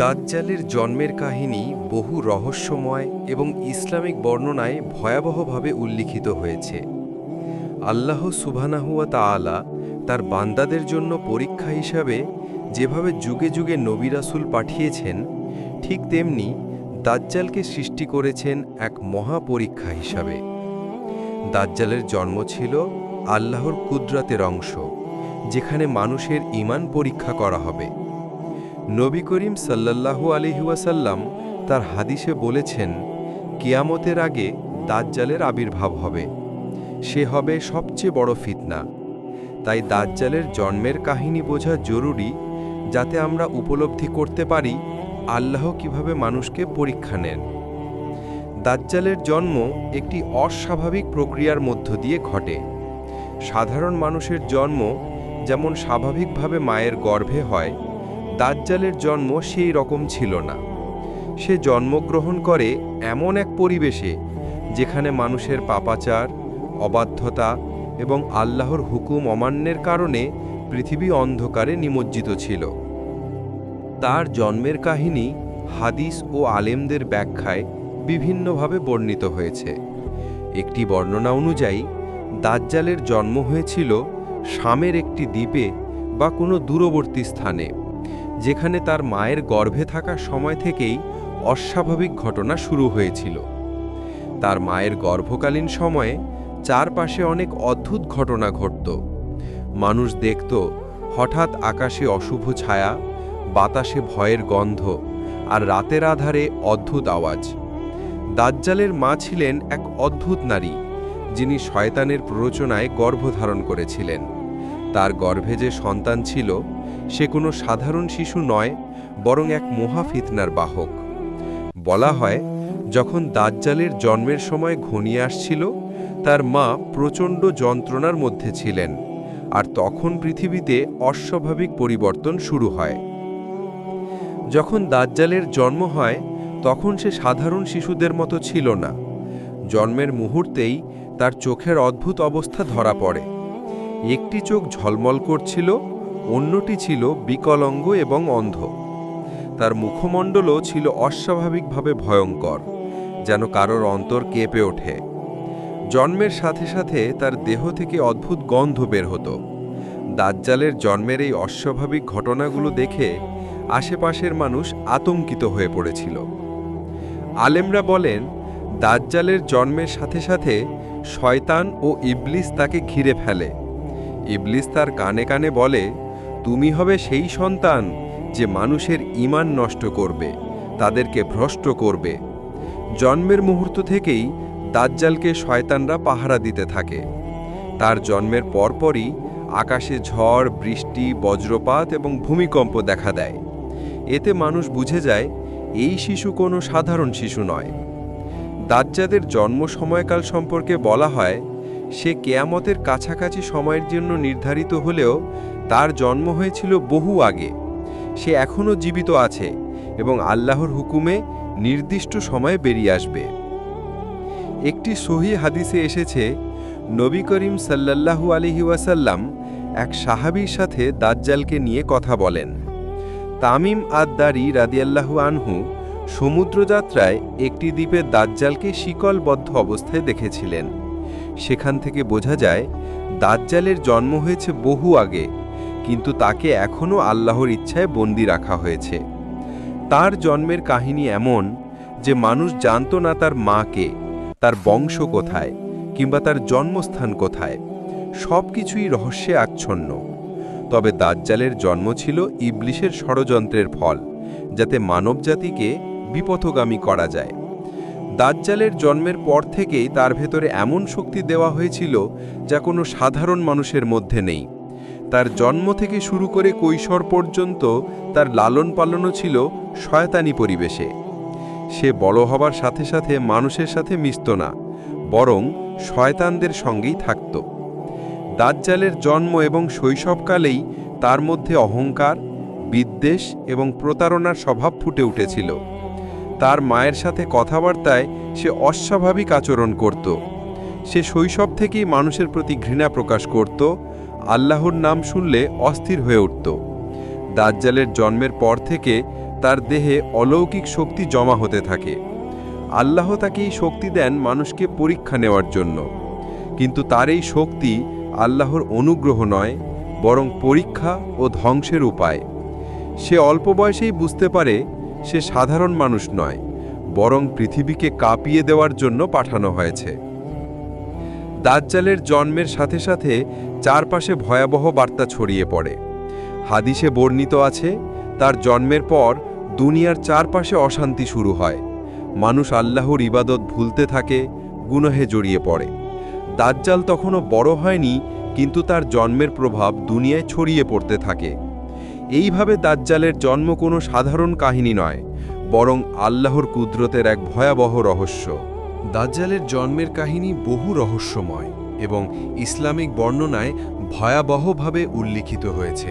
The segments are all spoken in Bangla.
দাজ্জালের জন্মের কাহিনী বহু রহস্যময় এবং ইসলামিক বর্ণনায় ভয়াবহভাবে উল্লিখিত হয়েছে। আল্লাহ সুবহানাহুয়া তাআলা তার বান্দাদের জন্য পরীক্ষা হিসাবে যেভাবে যুগে যুগে নবী রাসূল পাঠিয়েছেন, ঠিক তেমনি দাজ্জালকে সৃষ্টি করেছেন এক মহা পরীক্ষা হিসাবে। দাজ্জালের জন্ম ছিল আল্লাহর কুদরাতের অংশ, যেখানে মানুষের ঈমান পরীক্ষা করা হবে। নবী করিম সাল্লাল্লাহু আলাইহি ওয়াসাল্লাম তার হাদিসে বলেছেন, কিয়ামতের আগে দাজ্জালের আবির্ভাব হবে। সে হবে সবচেয়ে বড় ফিতনা। তাই দাজ্জালের জন্মের কাহিনী বোঝা জরুরি, যাতে আমরা উপলব্ধি করতে পারি আল্লাহ কীভাবে মানুষকে পরীক্ষা নেন। দাজ্জালের জন্ম একটি অস্বাভাবিক প্রক্রিয়ার মধ্য দিয়ে ঘটে। সাধারণ মানুষের জন্ম যেমন স্বাভাবিকভাবে মায়ের গর্ভে হয় দাজ্জালের জন্ম সেই রকম ছিল না। সে জন্মগ্রহণ করে এমন এক পরিবেশে যেখানে মানুষের পাপাচার, অবাধ্যতা এবং আল্লাহর হুকুম অমান্যের কারণে পৃথিবী অন্ধকারে নিমজ্জিত ছিল। তার জন্মের কাহিনী হাদিস ও আলেমদের ব্যাখ্যায় বিভিন্নভাবে বর্ণিত হয়েছে। একটি বর্ণনা অনুযায়ী, দাজ্জালের জন্ম হয়েছিল শামের একটি দ্বীপে বা কোনো দূরবর্তী স্থানে। যেখানে তার মায়ের গর্ভে থাকার সময় থেকেই অস্বাভাবিক ঘটনা শুরু হয়েছিল। তার মায়ের গর্ভকালীন সময়ে চারপাশে অনেক অদ্ভুত ঘটনা ঘটত। মানুষ দেখত, হঠাৎ আকাশে অশুভ ছায়া, বাতাসে ভয়ের গন্ধ আর রাতের আধারে অদ্ভুত আওয়াজ। দাজ্জালের মা ছিলেন এক অদ্ভুত নারী, যিনি শয়তানের প্ররোচনায় গর্ভধারণ করেছিলেন। তার গর্ভে যে সন্তান ছিল সে কোনো সাধারণ শিশু নয়, বরং এক মহাফিতনার বাহক। বলা হয়, যখন দাজ্জালের জন্মের সময় ঘনিয়ে আসছিল, তার মা প্রচণ্ড যন্ত্রণার মধ্যে ছিলেন, আর তখন পৃথিবীতে অস্বাভাবিক পরিবর্তন শুরু হয়। যখন দাজ্জালের জন্ম হয়, তখন সে সাধারণ শিশুদের মতো ছিল না। জন্মের মুহূর্তেই তার চোখের অদ্ভুত অবস্থা ধরা পড়ে। একটি চোখ ঝলমল করছিল অন্যটি ছিল বিকলঙ্গ এবং অন্ধ। তার মুখমণ্ডলও ছিল অস্বাভাবিকভাবে ভয়ঙ্কর, যেন কারোর অন্তর কেঁপে ওঠে। জন্মের সাথে সাথে তার দেহ থেকে অদ্ভুত গন্ধ বের হতো। দাজ্জালের জন্মের এই অস্বাভাবিক ঘটনাগুলো দেখে আশেপাশের মানুষ আতঙ্কিত হয়ে পড়েছিল। আলেমরা বলেন, দাজ্জালের জন্মের সাথে সাথে শয়তান ও ইবলিস তাকে ঘিরে ফেলে। ইবলিস তার কানে কানে বলে তুমি হবে সেই সন্তান যে মানুষের ঈমান নষ্ট করবে, তাদেরকে ভ্রষ্ট করবে। জন্মের মুহূর্ত থেকেই দাজ্জালকে শয়তানরা পাহারা দিতে থাকে। তার জন্মের পরপরই আকাশে ঝড়, বৃষ্টি, বজ্রপাত এবং ভূমিকম্প দেখা দেয়। এতে মানুষ বুঝে যায়, এই শিশু কোনো সাধারণ শিশু নয়। দাজ্জাদের জন্ম সময়কাল সম্পর্কে বলা হয়, সে কেয়ামতের কাছাকাছি সময়ের জন্য নির্ধারিত হলেও তার জন্ম হয়েছিল বহু আগে। সে এখনও জীবিত আছে এবং আল্লাহর হুকুমে নির্দিষ্ট সময়ে বেরিয়ে আসবে। একটি সহি হাদিসে এসেছে, নবী করিম সাল্লাল্লাহু আলহি ওয়াসাল্লাম এক সাহাবীর সাথে দাজ্জালকে নিয়ে কথা বলেন। তামিম আদ-দারি রাদিয়াল্লাহু আনহু সমুদ্রযাত্রায় একটি দ্বীপে দাজ্জালকে শিকলবদ্ধ অবস্থায় দেখেছিলেন। সেখান থেকে বোঝা যায়, দাজ্জালের জন্ম হয়েছে বহু আগে কিন্তু তাকে এখনও আল্লাহর ইচ্ছায় বন্দি রাখা হয়েছে। তার জন্মের কাহিনী এমন যে মানুষ জানত না তার মাকে, তার বংশ কোথায় কিংবা তার জন্মস্থান কোথায় সব কিছুই রহস্যে আচ্ছন্ন। তবে দাজ্জালের জন্ম ছিল ইবলিশের ষড়যন্ত্রের ফল, যাতে মানবজাতিকে বিপথগামী করা যায়। দাজ্জালের জন্মের পর থেকেই তার ভেতরে এমন শক্তি দেওয়া হয়েছিল যা কোনো সাধারণ মানুষের মধ্যে নেই। তার জন্ম থেকে শুরু করে কৈশোর পর্যন্ত তার লালন পালনও ছিল শয়তানি পরিবেশে। সে বড় হবার সাথে সাথে মানুষের সাথে মিশত না, বরং শয়তানদের সঙ্গেই থাকত। দাজ্জালের জন্ম এবং শৈশবকালেই তার মধ্যে অহংকার, বিদ্বেষ এবং প্রতারণার স্বভাব ফুটে উঠেছিল। তার মায়ের সাথে কথাবার্তায় সে অস্বাভাবিক আচরণ করত। সে শৈশব থেকেই মানুষের প্রতি ঘৃণা প্রকাশ করত আল্লাহর নাম শুনলে অস্থির হয়ে উঠত। দাজ্জালের জন্মের পর থেকে তার দেহে অলৌকিক শক্তি জমা হতে থাকে। আল্লাহ তাকে এই শক্তি দেন মানুষকে পরীক্ষা নেওয়ার জন্য। কিন্তু তার এই শক্তি আল্লাহর অনুগ্রহ নয়, বরং পরীক্ষা ও ধ্বংসের উপায়। সে অল্প বয়সেই বুঝতে পারে সে সাধারণ মানুষ নয়, বরং পৃথিবীকে কাঁপিয়ে দেওয়ার জন্য পাঠানো হয়েছে। দাজ্জালের জন্মের সাথে সাথে চারপাশে ভয়াবহ বার্তা ছড়িয়ে পড়ে। হাদিসে বর্ণিত আছে, তার জন্মের পর দুনিয়ার চারপাশে অশান্তি শুরু হয়। মানুষ আল্লাহর ইবাদত ভুলতে থাকে, গুনহে জড়িয়ে পড়ে। দাজ্জাল তখনও বড় হয়নি, কিন্তু তার জন্মের প্রভাব দুনিয়ায় ছড়িয়ে পড়তে থাকে। এইভাবে দাজ্জালের জন্ম কোনো সাধারণ কাহিনী নয়, বরং আল্লাহর কুদরতের এক ভয়াবহ রহস্য। দাজ্জালের জন্মের কাহিনী বহু রহস্যময়। এবং ইসলামিক বর্ণনায় ভয়াবহভাবে উল্লিখিত হয়েছে।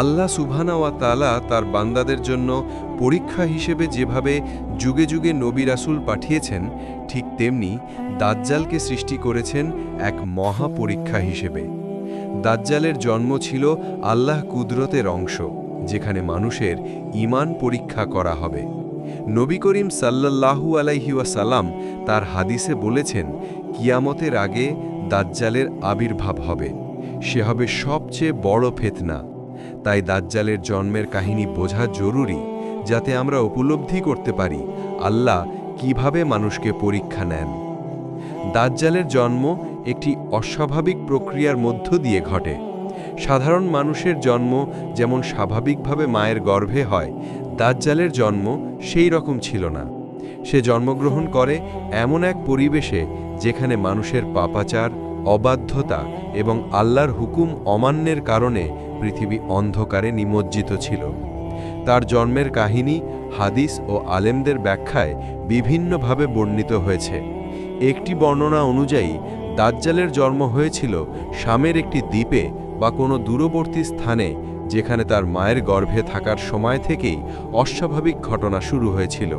আল্লাহ সুবহানা ওয়া তাআলা তার বান্দাদের জন্য পরীক্ষা হিসেবে যেভাবে যুগে যুগে নবী রাসুল পাঠিয়েছেন, ঠিক তেমনি দাজ্জালকে সৃষ্টি করেছেন এক মহা পরীক্ষা হিসেবে। দাজ্জালের জন্ম ছিল আল্লাহ কুদরতের অংশ, যেখানে মানুষের ঈমান পরীক্ষা করা হবে। নবী করিম আলাইহি ওয়াসাল্লাম তার হাদিসে বলেছেন, কিয়ামতের আগে দাজ্জালের আবির্ভাব হবে। সে হবে সবচেয়ে বড় ফেতনা। তাই দাজ্জালের জন্মের কাহিনী বোঝা জরুরি, যাতে আমরা উপলব্ধি করতে পারি আল্লাহ কীভাবে মানুষকে পরীক্ষা নেন। দাজ্জালের জন্ম একটি অস্বাভাবিক প্রক্রিয়ার মধ্য দিয়ে ঘটে। সাধারণ মানুষের জন্ম যেমন স্বাভাবিকভাবে মায়ের গর্ভে হয়, দাজ্জালের জন্ম সেই রকম ছিল না। সে জন্মগ্রহণ করে এমন এক পরিবেশে যেখানে মানুষের পাপাচার, অবাধ্যতা এবং আল্লাহর হুকুম অমান্যের কারণে পৃথিবী অন্ধকারে নিমজ্জিত ছিল। তার জন্মের কাহিনী, হাদিস ও আলেমদের ব্যাখ্যায় বিভিন্নভাবে বর্ণিত হয়েছে। একটি বর্ণনা অনুযায়ী, দাজ্জালের জন্ম হয়েছিল শামের একটি দ্বীপে বা কোনো দূরবর্তী স্থানে, যেখানে তার মায়ের গর্ভে থাকার সময় থেকেই অস্বাভাবিক ঘটনা শুরু হয়েছিল।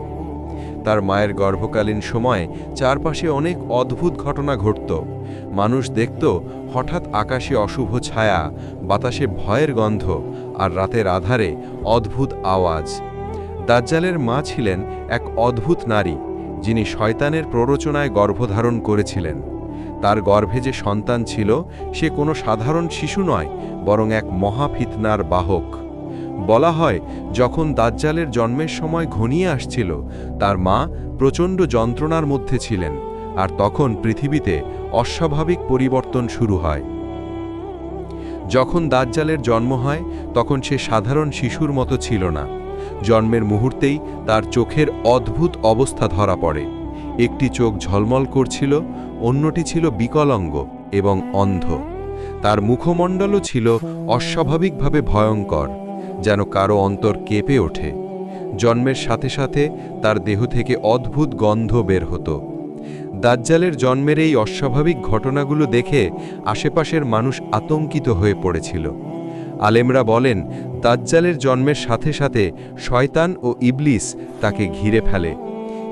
তার মায়ের গর্ভকালীন সময়ে চারপাশে অনেক অদ্ভুত ঘটনা ঘটত। মানুষ দেখত, হঠাৎ আকাশে অশুভ ছায়া, বাতাসে ভয়ের গন্ধ আর রাতের আধারে অদ্ভুত আওয়াজ। দাজ্জালের মা ছিলেন এক অদ্ভুত নারী, যিনি শয়তানের প্ররোচনায় গর্ভধারণ করেছিলেন। তার গর্ভে যে সন্তান ছিল, সে কোনো সাধারণ শিশু নয়, বরং এক মহাফিতনার বাহক। বলা হয়, যখন দাজ্জালের জন্মের সময় ঘনিয়ে আসছিল, তার মা প্রচণ্ড যন্ত্রণার মধ্যে ছিলেন, আর তখন পৃথিবীতে অস্বাভাবিক পরিবর্তন শুরু হয়। যখন দাজ্জালের জন্ম হয়, তখন সে সাধারণ শিশুর মতো ছিল না। জন্মের মুহূর্তেই তার চোখের অদ্ভুত অবস্থা ধরা পড়ে। একটি চোখ ঝলমল করছিল, অন্যটি ছিল বিকলাঙ্গ এবং অন্ধ। তার মুখমণ্ডলও ছিল অস্বাভাবিকভাবে ভয়ঙ্কর। যেন কারও অন্তর কেঁপে ওঠে। জন্মের সাথে সাথে তার দেহ থেকে অদ্ভুত গন্ধ বের হতো। দাজ্জালের জন্মের এই অস্বাভাবিক ঘটনাগুলো দেখে আশেপাশের মানুষ আতঙ্কিত হয়ে পড়েছিল। আলেমরা বলেন, দাজ্জালের জন্মের সাথে সাথে শয়তান ও ইবলিস তাকে ঘিরে ফেলে।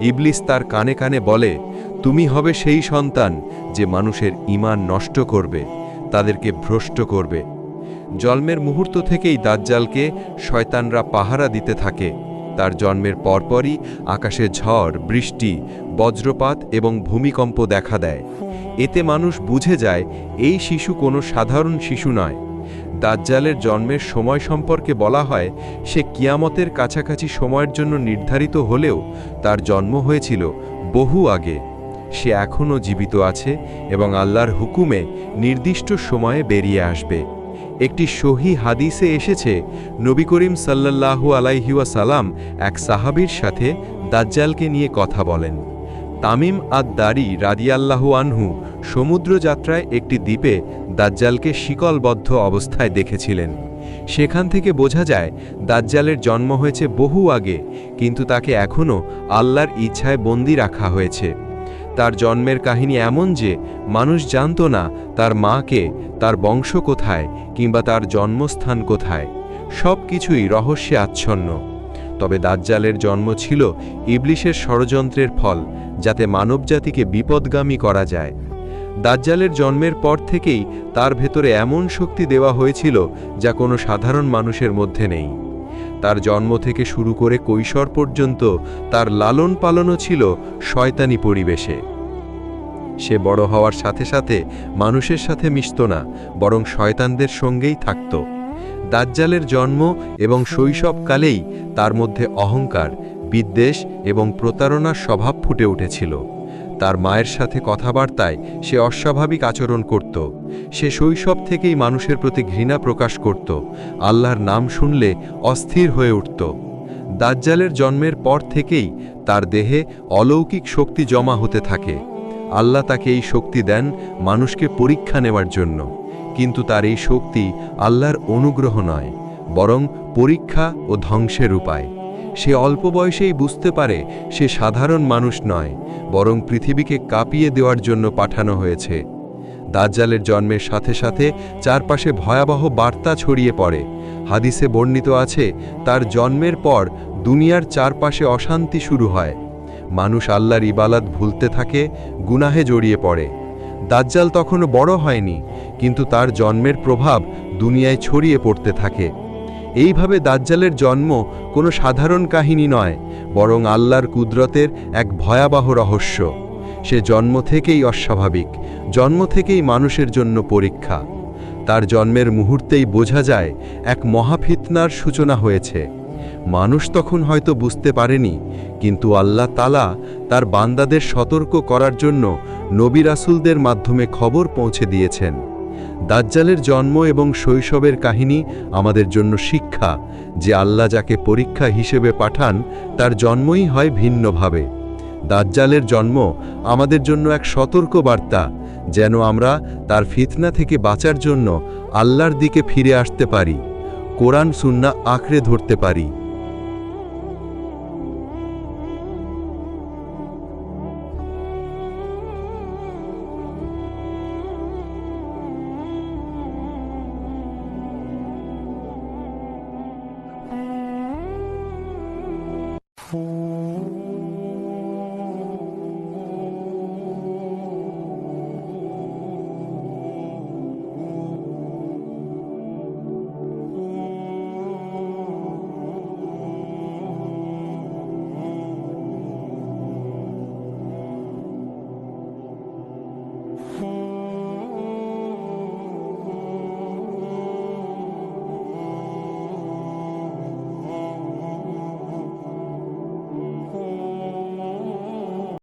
ইবলিস তার কানে কানে বলে, তুমি হবে সেই সন্তান যে মানুষের ঈমান নষ্ট করবে, তাদেরকে ভ্রষ্ট করবে। জন্মের মুহূর্ত থেকেই দাজ্জালকে শয়তানরা পাহারা দিতে থাকে। তার জন্মের পরপরই আকাশে ঝড়, বৃষ্টি, বজ্রপাত এবং ভূমিকম্প দেখা দেয়। এতে মানুষ বুঝে যায়, এই শিশু কোনো সাধারণ শিশু নয়। দাজ্জালের জন্মের সময় সম্পর্কে বলা হয়, সে কিয়ামতের কাছাকাছি সময়ের জন্য নির্ধারিত হলেও তার জন্ম হয়েছিল বহু আগে। সে এখনও জীবিত আছে এবং আল্লাহর হুকুমে নির্দিষ্ট সময়ে বেরিয়ে আসবে। একটি সহি হাদিসে এসেছে, নবী করিম সাল্লাল্লাহু আলাইহিওয়া সালাম এক সাহাবীর সাথে দাজ্জালকে নিয়ে কথা বলেন। তামিম আদ দারি রাদিয়াল্লাহু আনহু সমুদ্র যাত্রায় একটি দ্বীপে দাজ্জালকে শিকলবদ্ধ অবস্থায় দেখেছিলেন। সেখান থেকে বোঝা যায়, দাজ্জালের জন্ম হয়েছে বহু আগে, কিন্তু তাকে এখনও আল্লাহর ইচ্ছায় বন্দি রাখা হয়েছে। তার জন্মের কাহিনী এমন যে, মানুষ জানত না তার মাকে, তার বংশ কোথায় কিংবা তার জন্মস্থান কোথায়। সব কিছুই রহস্যে আচ্ছন্ন। তবে দাজ্জালের জন্ম ছিল ইবলিশের ষড়যন্ত্রের ফল, যাতে মানবজাতিকে বিপদগামী করা যায়। দাজ্জালের জন্মের পর থেকেই তার ভেতরে এমন শক্তি দেওয়া হয়েছিল যা কোনো সাধারণ মানুষের মধ্যে নেই। তার জন্ম থেকে শুরু করে কৈশোর পর্যন্ত তার লালন পালনও ছিল শয়তানি পরিবেশে। সে বড় হওয়ার সাথে সাথে মানুষের সাথে মিশত না, বরং শয়তানদের সঙ্গেই থাকত। দাজ্জালের জন্ম এবং শৈশবকালেই তার মধ্যে অহংকার, বিদ্বেষ এবং প্রতারণার স্বভাব ফুটে উঠেছিল। তার মায়ের সাথে কথাবার্তায় সে অস্বাভাবিক আচরণ করত। সে শৈশব থেকেই মানুষের প্রতি ঘৃণা প্রকাশ করত। আল্লাহর নাম শুনলে অস্থির হয়ে উঠত। দাজ্জালের জন্মের পর থেকেই তার দেহে অলৌকিক শক্তি জমা হতে থাকে। আল্লাহ তাকে এই শক্তি দেন মানুষকে পরীক্ষা নেওয়ার জন্য। কিন্তু তার এই শক্তি আল্লাহর অনুগ্রহ নয়, বরং পরীক্ষা ও ধ্বংসের উপায়। সে অল্প বয়সেই বুঝতে পারে সে সাধারণ মানুষ নয়, বরং পৃথিবীকে কাঁপিয়ে দেওয়ার জন্য পাঠানো হয়েছে। দাজ্জালের জন্মের সাথে সাথে চারপাশে ভয়াবহ বার্তা ছড়িয়ে পড়ে। হাদিসে বর্ণিত আছে, তার জন্মের পর দুনিয়ার চারপাশে অশান্তি শুরু হয়। মানুষ আল্লাহর ইবালাত ভুলতে থাকে, গুনাহে জড়িয়ে পড়ে। দাজ্জাল তখনও বড় হয়নি, কিন্তু তার জন্মের প্রভাব দুনিয়ায় ছড়িয়ে পড়তে থাকে। এইভাবে দাজ্জালের জন্ম কোনো সাধারণ কাহিনী নয়, বরং আল্লাহর কুদরতের এক ভয়াবহ রহস্য। সে জন্ম থেকেই অস্বাভাবিক, জন্ম থেকেই মানুষের জন্য পরীক্ষা। তার জন্মের মুহূর্তেই বোঝা যায়, এক মহাফিতনার সূচনা হয়েছে। মানুষ তখন হয়তো বুঝতে পারেনি, কিন্তু আল্লাহ তালা তার বান্দাদের সতর্ক করার জন্য নবী রাসুলদের মাধ্যমে খবর পৌঁছে দিয়েছেন। দাজ্জালের জন্ম এবং শৈশবের কাহিনী আমাদের জন্য শিক্ষা, যে আল্লাহ যাকে পরীক্ষা হিসেবে পাঠান, তার জন্মই হয় ভিন্নভাবে। দাজ্জালের জন্ম আমাদের জন্য এক সতর্ক বার্তা, যেন আমরা তার ফিতনা থেকে বাঁচার জন্য আল্লাহর দিকে ফিরে আসতে পারি, কোরআন সুন্না আঁকড়ে ধরতে পারি।